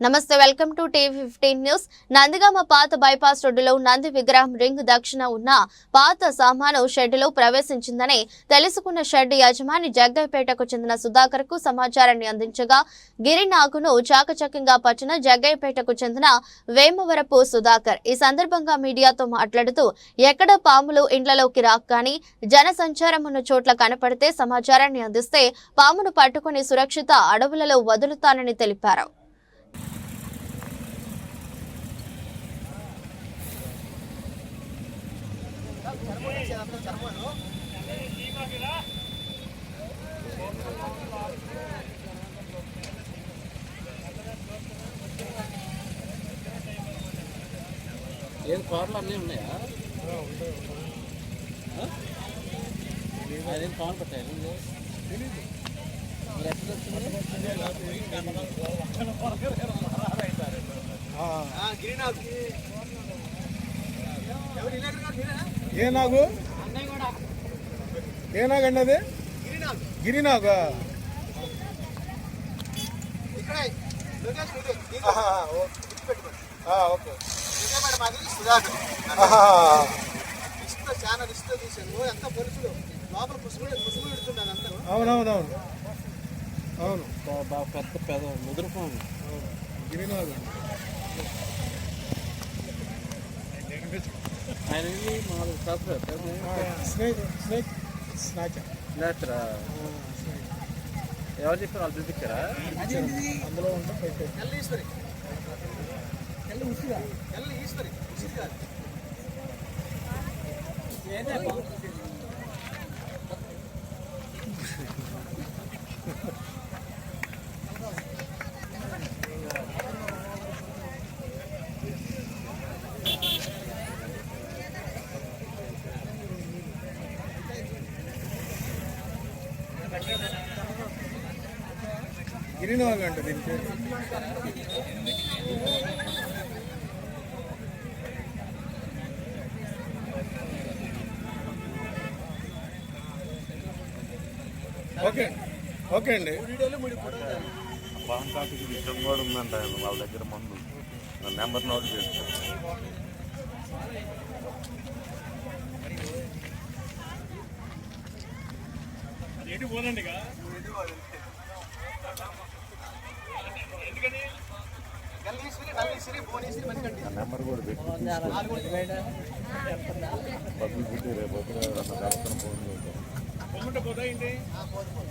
నమస్తే welcome to TV fifteen news. Nandigama పాత bypass రోడ్డులో నంది విగ్రహం రింగ్ దక్షిణ ఉన్న పాత సామాను షెడ్డులో ప్రవేశించిందని తెలుసుకున్న షెడ్ యజమాని జగ్గయ్యపేటకు చెందిన సుధాకర్కు సమాచారాన్ని అందించగా గిరినాగును చాకచక్యంగా పచ్చిన జగ్గయ్యపేటకు చెందిన వేమవరపు సుధాకర్ ఈ సందర్భంగా మీడియాతో మాట్లాడుతూ ఎక్కడ పాములు ఇండ్లలోకి రాక కానీ జన సంచారం ఉన్న చోట్ల కనపడితే సమాచారాన్ని అందిస్తే పామును పట్టుకుని సురక్షిత అడవులలో వదులుతానని తెలిపారు. ఏం కార్లు అన్నీ ఉన్నాయా? ఆ? అదేం కాన్ పెట్టారు మరి ఎట్లా వచ్చింది? ఏ నాగు? ఏ నాగు అండి అది? గిరినాగు? ఓకే. రిస్క్ ఎంత అవునవునవును అవును బా- బాగా పెద్ద పెద్ద ముదురుపోను అవును. ఆయన ఆ, స్నేక్ స్నేక్ స్నాచర్. లేతరా ఎవరు చెప్పారు? వాళ్ళు చూపించారా? అందులో ఉంటే గిరినాగు అంట దీని పేరు. ఓకే ఓకే అండి. పాన్ కాపీకి విషయం కూడా ఉందంట వాళ్ళ దగ్గర మందు. నా నెంబర్ నోట్ చేస్తాను మణికంఠి ఆ నెంబర్ కూడా పెట్టి పబ్లిసిటీ రేపు పొద్దున అన్న కలుపుకొని ఫోన్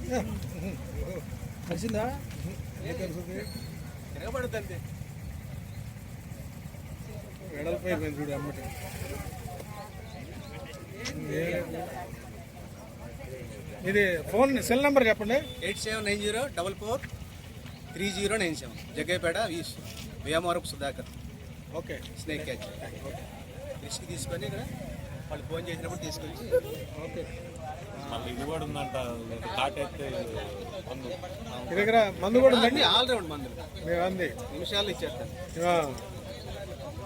చేస్తాను కలిసిందా ఏ తెలుసుంది తిరగబడుద్ది అంతే మేము చూడు అమ్మటి. ఇది ఫోన్ సెల్ నెంబర్ చెప్పండి. Eight seven nine zero double four three zero nine seven. Jaggayyapeta east Vemavarapu Sudhakar. Okay. Snake catch. Risk తీసుకొని ఇక్కడ వాళ్ళు ఫోన్ చేసినప్పుడు తీసుకొచ్చి ఓకే. మళ్ళీ ఇది కూడా ఉందంట మందు. మీ దగ్గర మందు కూడా ఉందండి? అన్ని ఆల్ రౌండ్ మందులు. మీరు అంది నిమిషాల్లో ఇచ్చేస్తాను.